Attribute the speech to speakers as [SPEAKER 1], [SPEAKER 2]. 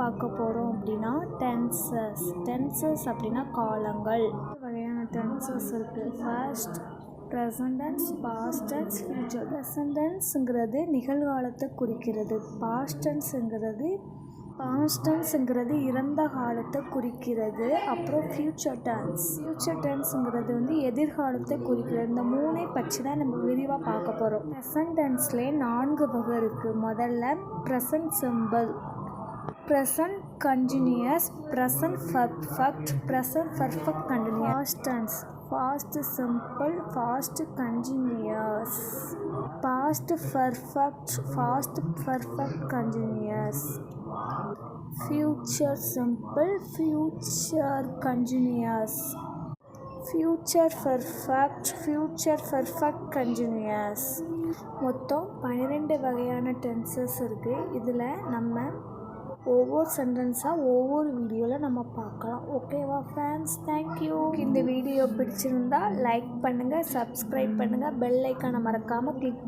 [SPEAKER 1] பார்க்க போகிறோம் அப்படின்னா டென்சஸ் டென்சஸ் அப்படின்னா காலங்கள். வகையான டென்சஸ் இருக்குது ஃபர்ஸ்ட் ப்ரெசண்டன்ஸ் பாஸ்டன்ஸ் ஃபியூச்சர் ப்ரெசண்டன்ஸுங்கிறது நிகழ்காலத்தை குறிக்கிறது. பாஸ்டன்ஸுங்கிறது பாஸ்டன்ஸுங்கிறது இறந்த காலத்தை குறிக்கிறது. அப்புறம் ஃப்யூச்சர் டென்ஸ் ஃப்யூச்சர் டென்ஸுங்கிறது வந்து எதிர்காலத்தை குறிக்கிறது. இந்த மூணை பற்றி தான் நம்ம விரிவாக பார்க்க போகிறோம் ப்ரெசன்ட் டென்ஸ்லேயே நான்கு வகை இருக்குது முதல்ல present simple present continuous present perfect present perfect continuous past tense past simple past continuous past perfect past perfect continuous future simple future continuous future perfect future perfect continuous மொத்தம் பன்னிரெண்டு வகையான டென்சஸ் இருக்குது இதில் நம்ம ஒவ்வொரு சென்டென்ஸாக ஒவ்வொரு வீடியோவில் நம்ம பார்க்கலாம். ஓகேவா ஃப்ரெண்ட்ஸ் தேங்க்யூ இந்த வீடியோ பிடிச்சிருந்தா லைக் பண்ணுங்கள் சப்ஸ்கிரைப் பண்ணுங்கள் பெல் ஐக்கானை மறக்காமல் கிளிக்